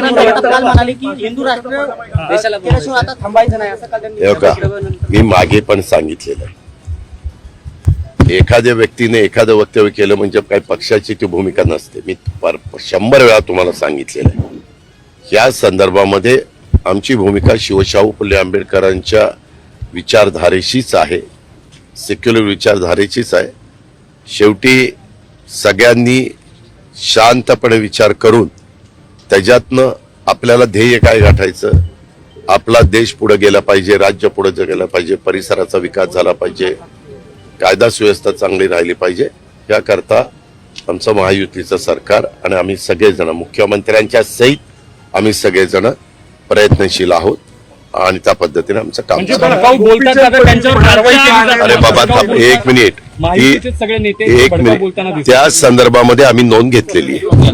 जगताप काल म्हणाले की हिंदू राष्ट्र केल्याशिवाय आता थांबायचं नाही. असं काल त्यांनी हे का केल्यानंतर- मी मागे पण सांगितलेलं आहे. एखाद्या व्यक्तीने एखादं वक्तव्य केलं म्हणजे काही पक्षाची ती भूमिका नसते. मी पर शंभर वेळा तुम्हाला सांगितलेलं आहे. या संदर्भामध्ये आमची भूमिका शिवशाहू फुले आंबेडकरांच्या विचारधारेशीच आहे. सेक्युलर विचारधारेचीच आहे. शेवटी सगळ्यांनी शांतपणे विचार करून त्याच्यातनं आपल्याला ध्येय काय गाठायचं? आपला देश पुढे गेला पाहिजे राज्य पुढे गेलं पाहिजे परिसराचा विकास झाला पाहिजे कायदा सुव्यवस्था चांगली राहिली पाहिजे याकरता आमचं महायुतीचं सरकार आणि आम्ही सगळेजण मुख्यमंत्र्यांच्या सहित आम्ही सगळेजण प्रयत्नशील आहोत आणि त्या पद्धतीने आमचं काम म्हणजे. अरे बाबा एक मिनिट. ही- एक मिनिट. त्या संदर्भामध्ये आम्ही नोंद घेतलेली आहे.